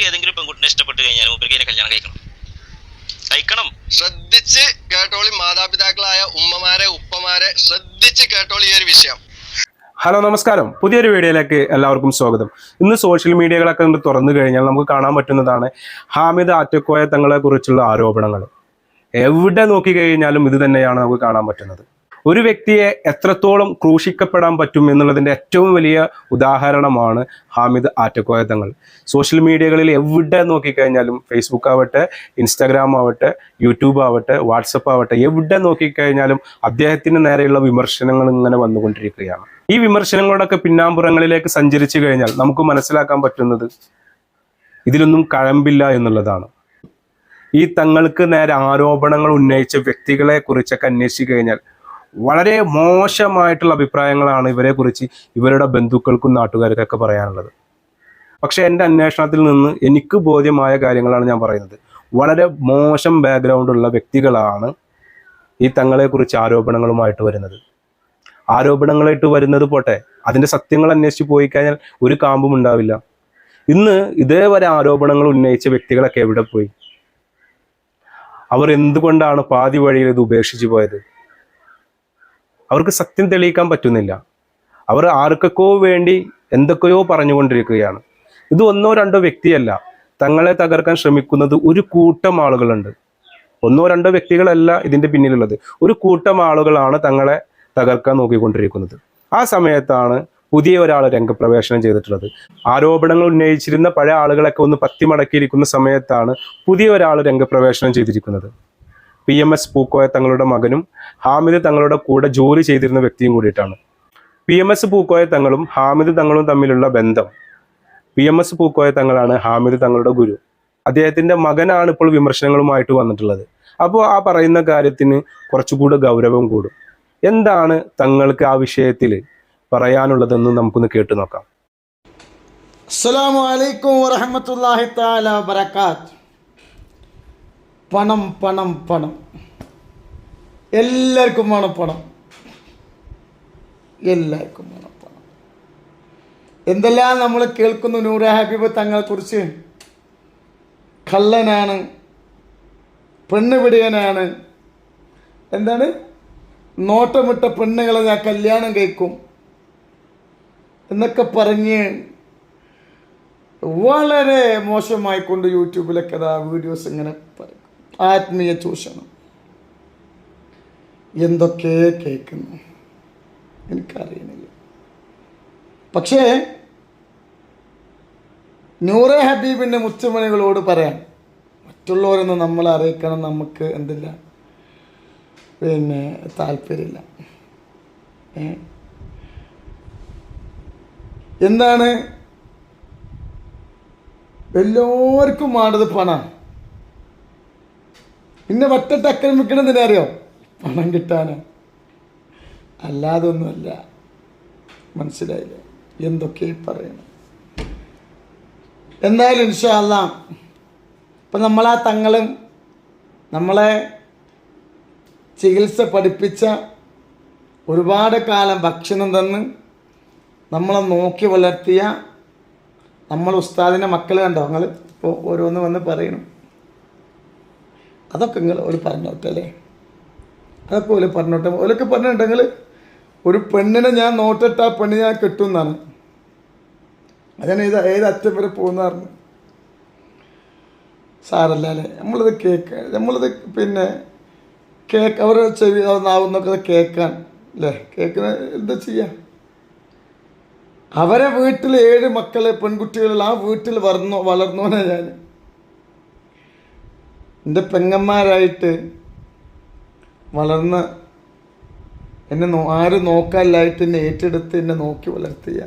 മൂപ്പർക്ക് ഏതെങ്കിലും പെൺകുട്ടിനെ ഇഷ്ടപ്പെട്ട് കഴിഞ്ഞാൽ മൂപ്പർക്ക് അതിനെ കല്യാണം കഴിക്കണം. കഴിക്കണം. ശ്രദ്ധിച്ച് കേട്ടോളി മാതാപിതാക്കളായ ഉമ്മമാരെ ഉപ്പമാരെ ശ്രദ്ധിച്ച് കേട്ടോളി ഈ ഒരു വിഷയം. ഹലോ നമസ്കാരം. പുതിയൊരു വീഡിയോയിലേക്ക് എല്ലാവർക്കും സ്വാഗതം. ഇന്ന് സോഷ്യൽ മീഡിയകളൊക്കെ ഒന്ന് തുറന്നു കഴിഞ്ഞാൽ നമുക്ക് കാണാൻ പറ്റുന്നതാണ് ഹാമിദ് ആറ്റക്കോയ തങ്ങളെ കുറിച്ചുള്ള ആരോപണങ്ങൾ. എവിടെ നോക്കി കഴിഞ്ഞാലും ഇത് തന്നെയാണ് നമുക്ക് കാണാൻ പറ്റുന്നത്. ഒരു വ്യക്തിയെ എത്രത്തോളം ക്രൂശിക്കപ്പെടാൻ പറ്റും എന്നുള്ളതിന്റെ ഏറ്റവും വലിയ ഉദാഹരണമാണ് ഹാമിദ് ആറ്റക്കോയ തങ്ങൾ സോഷ്യൽ മീഡിയകളിൽ എവിടെ നോക്കിക്കഴിഞ്ഞാലും ഫേസ്ബുക്ക് ആവട്ടെ ഇൻസ്റ്റാഗ്രാം ആവട്ടെ യൂട്യൂബ് ആവട്ടെ വാട്സപ്പ് ആവട്ടെ എവിടെ നോക്കിക്കഴിഞ്ഞാലും അദ്ദേഹത്തിന് നേരെയുള്ള വിമർശനങ്ങൾ ഇങ്ങനെ വന്നുകൊണ്ടിരിക്കുകയാണ്. ഈ വിമർശനങ്ങളുടെയൊക്കെ പിന്നാമ്പുറങ്ങളിലേക്ക് സഞ്ചരിച്ചു കഴിഞ്ഞാൽ നമുക്ക് മനസ്സിലാക്കാൻ പറ്റുന്നത് ഇതിലൊന്നും കഴമ്പില്ല എന്നുള്ളതാണ്. ഈ തങ്ങൾക്ക് നേരെ ആരോപണങ്ങൾ ഉന്നയിച്ച വ്യക്തികളെ കുറിച്ചൊക്കെ അന്വേഷിച്ചു കഴിഞ്ഞാൽ വളരെ മോശമായിട്ടുള്ള അഭിപ്രായങ്ങളാണ് ഇവരെ കുറിച്ച് ഇവരുടെ ബന്ധുക്കൾക്കും നാട്ടുകാർക്കൊക്കെ പറയാനുള്ളത്. പക്ഷെ എന്റെ അന്വേഷണത്തിൽ നിന്ന് എനിക്ക് ബോധ്യമായ കാര്യങ്ങളാണ് ഞാൻ പറയുന്നത്. വളരെ മോശം ബാക്ക്ഗ്രൗണ്ട് ഉള്ള വ്യക്തികളാണ് ഈ തങ്ങളെക്കുറിച്ച് ആരോപണങ്ങളുമായിട്ട് വരുന്നത്. ആരോപണങ്ങളായിട്ട് വരുന്നത് പോട്ടെ അതിന്റെ സത്യങ്ങൾ അന്വേഷിച്ച് പോയി കഴിഞ്ഞാൽ ഒരു കാമ്പും ഉണ്ടാവില്ല. ഇന്ന് ഇതേവരെ ആരോപണങ്ങൾ ഉന്നയിച്ച വ്യക്തികളൊക്കെ എവിടെ പോയി? അവർ എന്തുകൊണ്ടാണ് പാതി വഴിയിൽ ഇത് ഉപേക്ഷിച്ചു പോയത്? അവർക്ക് സത്യം തെളിയിക്കാൻ പറ്റുന്നില്ല. അവർ ആർക്കൊക്കെയോ വേണ്ടി എന്തൊക്കെയോ പറഞ്ഞുകൊണ്ടിരിക്കുകയാണ്. ഇത് ഒന്നോ രണ്ടോ വ്യക്തിയല്ല. തങ്ങളെ തകർക്കാൻ ശ്രമിക്കുന്നത് ഒരു കൂട്ടം ആളുകളുണ്ട്. ഒന്നോ രണ്ടോ വ്യക്തികളല്ല ഇതിന്റെ പിന്നിലുള്ളത്. ഒരു കൂട്ടം ആളുകളാണ് തങ്ങളെ തകർക്കാൻ നോക്കിക്കൊണ്ടിരിക്കുന്നത്. ആ സമയത്താണ് പുതിയ ഒരാൾ രംഗപ്രവേശനം ചെയ്തിട്ടുള്ളത്. ആരോപണങ്ങൾ ഉന്നയിച്ചിരുന്ന പഴയ ആളുകളൊക്കെ ഒന്ന് പത്തിമടക്കിയിരിക്കുന്ന സമയത്താണ് പുതിയ ഒരാൾ രംഗപ്രവേശനം ചെയ്തിരിക്കുന്നത്. പി എം എസ് പൂക്കോയ തങ്ങളുടെ മകനും ഹാമിദ് തങ്ങളുടെ കൂടെ ജോലി ചെയ്തിരുന്ന വ്യക്തിയും കൂടിയിട്ടാണ്. പി എം എസ് പൂക്കോയ തങ്ങളും ഹാമിദ് തങ്ങളും തമ്മിലുള്ള ബന്ധം. പി എം എസ് പൂക്കോയ തങ്ങളാണ് ഹാമിദ് തങ്ങളുടെ ഗുരു. അദ്ദേഹത്തിന്റെ മകനാണ് ഇപ്പോൾ വിമർശനങ്ങളുമായിട്ട് വന്നിട്ടുള്ളത്. അപ്പോൾ ആ പറയുന്ന കാര്യത്തിന് കുറച്ചുകൂടെ ഗൗരവം കൂടും. എന്താണ് തങ്ങൾക്ക് ആ വിഷയത്തിൽ പറയാനുള്ളതെന്ന് നമുക്കൊന്ന് കേട്ടു നോക്കാം. അസ്സലാമു അലൈക്കും വാഹമത്തല്ലാഹി താല വബറകാത്ത്. പണം പണം പണം. എല്ലാവർക്കും വേണം പണം. എല്ലാവർക്കും വേണം പണം. എന്തെല്ലാം നമ്മൾ കേൾക്കുന്നു നൂറ ഹബീബ് തങ്ങളെക്കുറിച്ച്? കള്ളനാണ്. പെണ്ണുപിടിയനാണ് എന്താണ്? നോട്ടമിട്ട പെണ്ണുങ്ങളെ ഞാൻ കല്യാണം കഴിക്കും. എന്നൊക്കെ പറഞ്ഞ് വളരെ മോശമായിക്കൊണ്ട് യൂട്യൂബിലൊക്കെ അതാ വീഡിയോസ് ഇങ്ങനെ ആത്മീയ ചൂഷണം എന്തൊക്കെ കേൾക്കുന്നു? എനിക്കറിയണില്ല. പക്ഷേ നൂറെ ഹബീബിന്റെ മുത്തുമണികളോട് പറയാം മറ്റുള്ളവരൊന്നും നമ്മളെ അറിയിക്കണം നമുക്ക് എന്തില്ല. പിന്നെ താല്പര്യമില്ല. എന്താണ്? എല്ലാവർക്കും വേണ്ടത് പണം പിന്നെ വട്ടത്ത് ആക്രമിക്കണതിനെ അറിയോ? പണം കിട്ടാന്. അല്ലാതൊന്നുമല്ല മനസ്സിലായില്ലേ? എന്തൊക്കെ പറയണം? എന്തായാലും ഇൻഷാല്ല ഇപ്പം നമ്മളാ തങ്ങളും നമ്മളെ ചികിത്സ പഠിപ്പിച്ച ഒരുപാട് കാലം ഭക്ഷണം തന്ന് നമ്മളെ നോക്കി വളർത്തിയ നമ്മൾ ഉസ്താദിന്റെ മക്കൾ കണ്ടോ? നിങ്ങൾ ഇപ്പോൾ ഓരോന്ന് വന്ന് പറയണം. അതൊക്കെ നിങ്ങൾ ഒരു പറഞ്ഞോട്ടെ അല്ലേ? അതൊക്കെ ഓൽ പറഞ്ഞോട്ടെ ഓലൊക്കെ പറഞ്ഞിട്ടുണ്ടെങ്കിൽ ഒരു പെണ്ണിനെ ഞാൻ നോട്ടിട്ട് ആ പെണ്ണിനെ ഞാൻ കെട്ടുമെന്നാണ് അതാണ് ഏത് ഏത് അറ്റം വരെ പോകുന്ന പറഞ്ഞു. സാരല്ല അല്ലേ? നമ്മളിത് കേക്ക് നമ്മളിത് പിന്നെ കേക്ക് അവരുടെ ചെവി നാവുന്നൊക്കെ കേൾക്കാൻ അല്ലേ? കേൾക്കുന്ന എന്താ ചെയ്യുക അവരെ വീട്ടിൽ ഏഴ് മക്കളെ പെൺകുട്ടികളിൽ ആ വീട്ടിൽ വളർന്നു വളർന്നോനെ ഞാൻ എന്റെ പെങ്ങന്മാരായിട്ട് വളർന്ന് എന്നെ നോ ആരും നോക്കാനില്ലായിട്ട് എന്നെ ഏറ്റെടുത്ത് എന്നെ നോക്കി വളർത്തിയ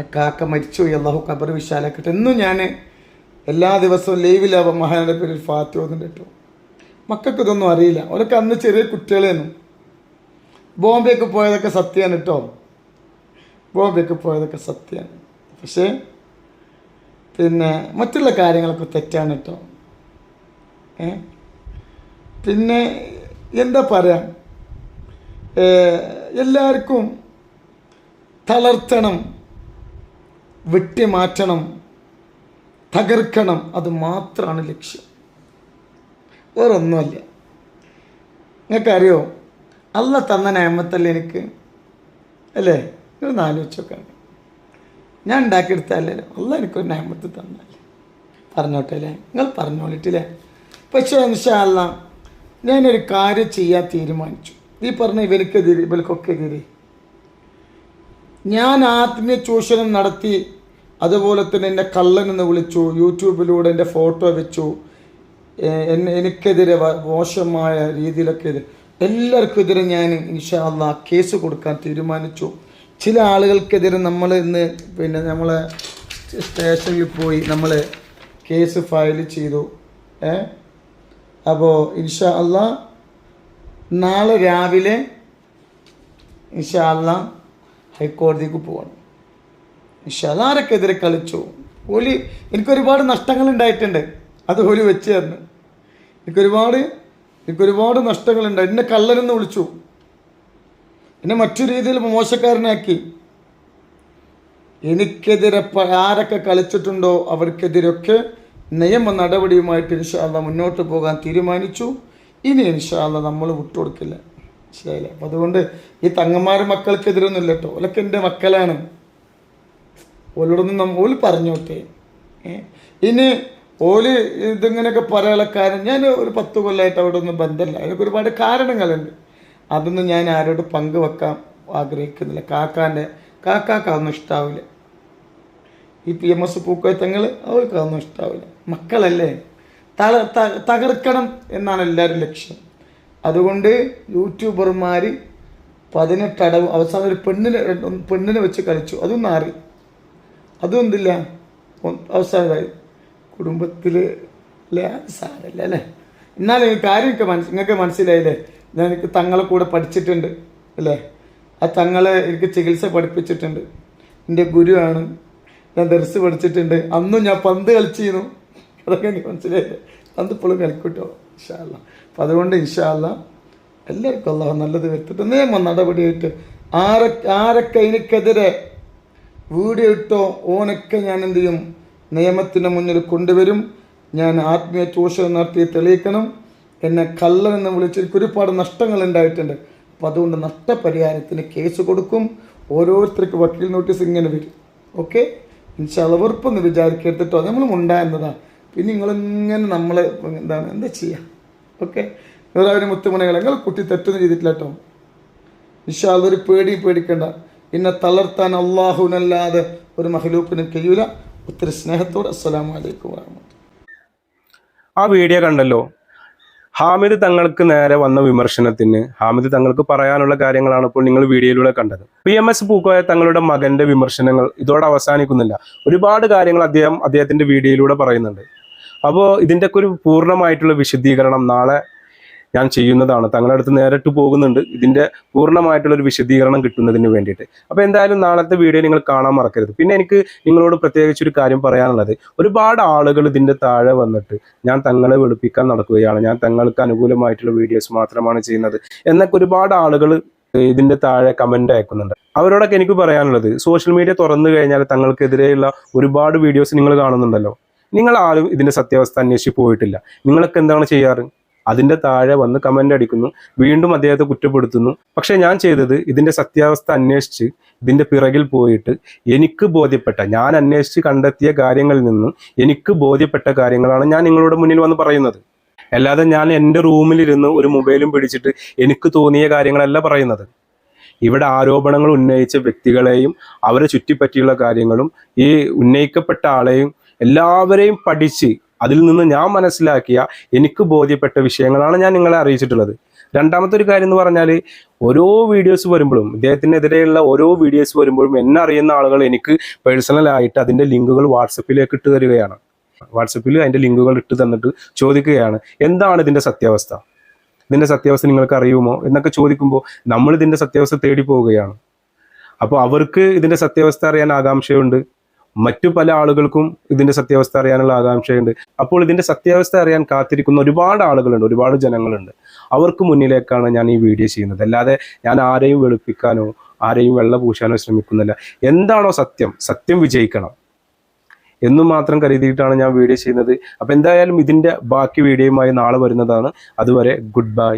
ആ കാക്ക മരിച്ചുപോയി അള്ളാഹു ഖബർ വിശാലാക്കട്ടെ എന്നും ഞാൻ എല്ലാ ദിവസവും ലൈവിലാവും മഹാനയുടെ പേരിൽ ഫാത്തി ഓതുന്നുണ്ട് മക്കൾക്ക് ഇതൊന്നും അറിയില്ല. അവരൊക്കെ അന്ന് ചെറിയ കുട്ടികളേന്നു ബോംബെക്ക് പോയതൊക്കെ സത്യമാണ് കേട്ടോ. ബോംബെക്ക് പോയതൊക്കെ സത്യമാണ്. പക്ഷേ പിന്നെ മറ്റുള്ള കാര്യങ്ങളൊക്കെ തെറ്റാണ് കേട്ടോ ഏ? പിന്നെ എന്താ പറയാ? എല്ലാവർക്കും തളർത്തണം വെട്ടിമാറ്റണം തകർക്കണം അത് മാത്രമാണ് ലക്ഷ്യം. വേറൊന്നുമല്ല. നിങ്ങൾക്കറിയോ അല്ല തന്ന നേമത്തല്ലേ എനിക്ക് അല്ലേ? നിങ്ങൾ ആലോചിച്ചൊക്കെ ഞാൻ ഉണ്ടാക്കിയെടുത്തല്ലോ അല്ല എനിക്കൊരു നേമത്ത് തന്നല്ലേ പറഞ്ഞോട്ടെ അല്ലേ? നിങ്ങൾ പറഞ്ഞോളിട്ടില്ലേ? പക്ഷേ നിഷാല്ല ഞാനൊരു കാര്യം ചെയ്യാൻ തീരുമാനിച്ചു. ഈ പറഞ്ഞ ഇവർക്കെതിരെ ഇവർക്കൊക്കെ എതിരെ ഞാൻ ആത്മീയ ചൂഷണം നടത്തി അതുപോലെ തന്നെ എന്നെ കള്ളനെന്ന് വിളിച്ചു യൂട്യൂബിലൂടെ എന്റെ ഫോട്ടോ വെച്ചു എനിക്കെതിരെ മോശമായ രീതിയിലൊക്കെ എതിരെ എല്ലാവർക്കും എതിരെ ഞാൻ ഇൻഷാ കേസ് കൊടുക്കാൻ തീരുമാനിച്ചു. ചില ആളുകൾക്കെതിരെ നമ്മൾ ഇന്ന് പിന്നെ നമ്മളെ സ്റ്റേഷനിൽ പോയി നമ്മൾ കേസ് ഫയൽ ചെയ്തു ഏ? അപ്പോൾ ഇൻഷാ അല്ല നാളെ രാവിലെ ഇൻഷാ അല്ല ഹൈക്കോടതിക്ക് പോകണം. ഇൻഷാല്ല ആരൊക്കെതിരെ കളിച്ചു? ഓലി എനിക്കൊരുപാട് നഷ്ടങ്ങൾ ഉണ്ടായിട്ടുണ്ട്. അത് ഓലി വെച്ച് തന്നെ എനിക്കൊരുപാട് എനിക്കൊരുപാട് നഷ്ടങ്ങളുണ്ടായി എന്നെ കള്ളനെന്ന് വിളിച്ചു. എന്നെ മറ്റു രീതിയിൽ മോശക്കാരനാക്കി. എനിക്കെതിരെ ആരൊക്കെ കളിച്ചിട്ടുണ്ടോ അവർക്കെതിരൊക്കെ നിയമ നടപടിയുമായിട്ട് ഇൻഷാല്ല മുന്നോട്ട് പോകാൻ തീരുമാനിച്ചു. ഇനി ഇൻഷാല്ല നമ്മൾ വിട്ടുകൊടുക്കില്ല. ശരിയല്ല അപ്പം അതുകൊണ്ട് ഈ തങ്ങന്മാരെ മക്കൾക്കെതിരൊന്നും ഇല്ല കേട്ടോ ഓലൊക്കെ എന്റെ മക്കളാണ്. ഓലോടൊന്നും നമ്മൾ പറഞ്ഞോട്ടെ ഇനി ഓൽ ഇതിങ്ങനെയൊക്കെ പറയാനുള്ള കാരണം ഞാൻ ഒരു പത്ത് കൊല്ലമായിട്ട് അവിടെ ഒന്നും ബന്ധമില്ല. അതിനൊക്കെ ഒരുപാട് കാരണങ്ങളുണ്ട്. അതൊന്നും ഞാൻ ആരോട് പങ്കുവെക്കാൻ ആഗ്രഹിക്കുന്നില്ല. കാക്കാന്റെ കാക്കാക്ക് അതൊന്നും ഇഷ്ടാവില്ല. ഈ പി എം എസ് പൂക്കോയത്തങ്ങൾ അവർക്ക് അതൊന്നും ഇഷ്ടാവില്ല. മക്കളല്ലേ? തള തകർക്കണം എന്നാണ് എല്ലാവരും ലക്ഷ്യം. അതുകൊണ്ട് യൂട്യൂബർമാർ പതിനെട്ടടവ് അവസാനം ഒരു പെണ്ണിനെ പെണ്ണിനെ വെച്ച് കളിച്ചു. അതും മാറി അതും എന്തില്ല? അവസാനമായി. കുടുംബത്തിൽ അല്ലേ സാരല്ല അല്ലേ? എന്നാലും കാര്യമൊക്കെ മനസ്സ് നിങ്ങൾക്ക് മനസ്സിലായില്ലേ? ഞാൻ എനിക്ക് തങ്ങളെ കൂടെ പഠിച്ചിട്ടുണ്ട് അല്ലേ? ആ തങ്ങളെ എനിക്ക് ചികിത്സ പഠിപ്പിച്ചിട്ടുണ്ട്. എന്റെ ഗുരുവാണ്. ഞാൻ ദർസ് പഠിച്ചിട്ടുണ്ട്. അന്നും ഞാൻ പന്ത് കളിച്ചിരുന്നു. അതൊക്കെ എനിക്ക് മനസ്സിലായില്ലേ. പന്ത് ഇപ്പോഴും കളിക്കൂട്ടോ? ഇൻഷാല്ല അപ്പം അതുകൊണ്ട് ഇൻഷാല്ല എല്ലാവർക്കും അള്ളാഹു നല്ലത് വരുത്തിട്ട്. നിയമ നടപടിയായിട്ട് ആരെ ആരൊക്കെ എനിക്കെതിരെ വീഡിയോ ഇട്ടോ ഓനൊക്കെ ഞാൻ എന്ത് ചെയ്യും? നിയമത്തിന് മുന്നിൽ കൊണ്ടുവരും. ഞാൻ ആത്മീയ ചൂഷണം നടത്തി തെളിയിക്കണം. എന്നെ കള്ളനെന്ന് വിളിച്ച് എനിക്ക് ഒരുപാട് നഷ്ടങ്ങൾ ഉണ്ടായിട്ടുണ്ട്. അപ്പോൾ അതുകൊണ്ട് നഷ്ടപരിഹാരത്തിന് കേസ് കൊടുക്കും. ഓരോരുത്തർക്ക് വക്കീൽ നോട്ടീസ് ഇങ്ങനെ വരും. ഓക്കെ ഇൻഷാല്ല വെറുപ്പൊന്ന് അത് നമ്മൾ ഉണ്ടായിരുന്നതാണ് പിന്നെ നിങ്ങളിങ്ങനെ നമ്മൾ എന്താണ് എന്താ ചെയ്യുക ഓക്കെ എല്ലാവരും മുത്തുമണികൾ നിങ്ങൾ കുട്ടി തെറ്റൊന്നും ചെയ്തിട്ടില്ല കേട്ടോ ഇൻഷാല്ല ഒരു പേടി പേടിക്കണ്ട. എന്നെ തളർത്താൻ അള്ളാഹുനല്ലാതെ ഒരു മഹലൂക്കിനും കഴിയൂല. ഒത്തിരി സ്നേഹത്തോടെ അസ്സലാമു അലൈക്കും വാഹമത്ത് ആ വീഡിയോ കണ്ടല്ലോ. ഹാമിദ് തങ്ങൾക്ക് നേരെ വന്ന വിമർശനത്തിന് ഹാമിദ് തങ്ങൾക്ക് പറയാനുള്ള കാര്യങ്ങളാണ് ഇപ്പോൾ നിങ്ങൾ വീഡിയോയിലൂടെ കണ്ടത്. പി എം എസ് പൂക്കോയ തങ്ങളുടെ മകന്റെ വിമർശനങ്ങൾ ഇതോടെ അവസാനിക്കുന്നില്ല. ഒരുപാട് കാര്യങ്ങൾ അദ്ദേഹം അദ്ദേഹത്തിന്റെ വീഡിയോയിലൂടെ പറയുന്നുണ്ട്. അപ്പോൾ ഇതിന്റെയൊക്കെ ഒരു പൂർണമായിട്ടുള്ള വിശദീകരണം നാളെ ഞാൻ ചെയ്യുന്നതാണ്. തങ്ങളുടെ അടുത്ത് നേരിട്ട് പോകുന്നുണ്ട്. ഇതിന്റെ പൂർണമായിട്ടുള്ള ഒരു വിശദീകരണം കിട്ടുന്നതിന് വേണ്ടിയിട്ട്. അപ്പോൾ എന്തായാലും നാളത്തെ വീഡിയോ നിങ്ങൾ കാണാൻ മറക്കരുത്. പിന്നെ എനിക്ക് നിങ്ങളോട് പ്രത്യേകിച്ച് ഒരു കാര്യം പറയാനുള്ളത്. ഒരുപാട് ആളുകൾ ഇതിന്റെ താഴെ വന്നിട്ട് ഞാൻ തങ്ങളെ വെളുപ്പിക്കാൻ നടക്കുകയാണ്. ഞാൻ തങ്ങൾക്ക് അനുകൂലമായിട്ടുള്ള വീഡിയോസ് മാത്രമാണ് ചെയ്യുന്നത്. എന്നൊക്കെ ഒരുപാട് ആളുകൾ ഇതിന്റെ താഴെ കമന്റ് അയക്കുന്നുണ്ട്. അവരോടൊക്കെ എനിക്ക് പറയാനുള്ളത് സോഷ്യൽ മീഡിയ തുറന്നു കഴിഞ്ഞാൽ തങ്ങൾക്കെതിരെയുള്ള ഒരുപാട് വീഡിയോസ് നിങ്ങൾ കാണുന്നുണ്ടല്ലോ. നിങ്ങൾ ആരും ഇതിന്റെ സത്യാവസ്ഥ അന്വേഷിച്ച് പോയിട്ടില്ല. നിങ്ങളൊക്കെ എന്താണ് ചെയ്യാറ്? അതിന്റെ താഴെ വന്ന് കമന്റ് അടിക്കുന്നു. വീണ്ടും അദ്ദേഹത്തെ കുറ്റപ്പെടുത്തുന്നു. പക്ഷെ ഞാൻ ചെയ്തത് ഇതിന്റെ സത്യാവസ്ഥ അന്വേഷിച്ച് ഇതിന്റെ പിറകിൽ പോയിട്ട് എനിക്ക് ബോധ്യപ്പെട്ട ഞാൻ അന്വേഷിച്ച് കണ്ടെത്തിയ കാര്യങ്ങളിൽ നിന്ന് എനിക്ക് ബോധ്യപ്പെട്ട കാര്യങ്ങളാണ് ഞാൻ നിങ്ങളുടെ മുന്നിൽ വന്ന് പറയുന്നത്. അല്ലാതെ ഞാൻ എന്റെ റൂമിലിരുന്ന് ഒരു മൊബൈലും പിടിച്ചിട്ട് എനിക്ക് തോന്നിയ കാര്യങ്ങളല്ല പറയുന്നത്. ഇവിടെ ആരോപണങ്ങൾ ഉന്നയിച്ച വ്യക്തികളെയും അവരെ ചുറ്റിപ്പറ്റിയുള്ള കാര്യങ്ങളും ഈ ഉന്നയിക്കപ്പെട്ട ആളെയും എല്ലാവരെയും പഠിച്ച് അതിൽ നിന്ന് ഞാൻ മനസ്സിലാക്കിയ എനിക്ക് ബോധ്യപ്പെട്ട വിഷയങ്ങളാണ് ഞാൻ നിങ്ങളെ അറിയിച്ചിട്ടുള്ളത്. രണ്ടാമത്തെ ഒരു കാര്യം എന്ന് പറഞ്ഞാൽ ഓരോ വീഡിയോസ് വരുമ്പോഴും ഇദ്ദേഹത്തിനെതിരെയുള്ള ഓരോ വീഡിയോസ് വരുമ്പോഴും എന്നെ അറിയുന്ന ആളുകൾ എനിക്ക് പേഴ്സണലായിട്ട് അതിന്റെ ലിങ്കുകൾ വാട്സപ്പിലേക്ക് ഇട്ട് തരികയാണ്. വാട്സപ്പിൽ അതിന്റെ ലിങ്കുകൾ ഇട്ട് തന്നിട്ട് ചോദിക്കുകയാണ് എന്താണ് ഇതിന്റെ സത്യാവസ്ഥ? ഇതിന്റെ സത്യാവസ്ഥ നിങ്ങൾക്ക് അറിയുമോ? എന്നൊക്കെ ചോദിക്കുമ്പോൾ നമ്മൾ ഇതിന്റെ സത്യാവസ്ഥ തേടി പോവുകയാണ്. അപ്പോൾ അവർക്ക് ഇതിന്റെ സത്യാവസ്ഥ അറിയാൻ ആകാംക്ഷയുണ്ട്. മറ്റു പല ആളുകൾക്കും ഇതിന്റെ സത്യാവസ്ഥ അറിയാനുള്ള ആകാംക്ഷയുണ്ട്. അപ്പോൾ ഇതിന്റെ സത്യാവസ്ഥ അറിയാൻ കാത്തിരിക്കുന്ന ഒരുപാട് ആളുകളുണ്ട് ഒരുപാട് ജനങ്ങളുണ്ട്. അവർക്ക് മുന്നിലേക്കാണ് ഞാൻ ഈ വീഡിയോ ചെയ്യുന്നത്. അല്ലാതെ ഞാൻ ആരെയും വെളുപ്പിക്കാനോ ആരെയും വെള്ള പൂശാനോ ശ്രമിക്കുന്നില്ല. എന്താണോ സത്യം സത്യം വിജയിക്കണം എന്നും മാത്രം കരുതിയിട്ടാണ് ഞാൻ വീഡിയോ ചെയ്യുന്നത്. അപ്പോൾ എന്തായാലും ഇതിന്റെ ബാക്കി വീഡിയോയുമായി നാളെ വരുന്നതാണ്. അതുവരെ ഗുഡ് ബൈ.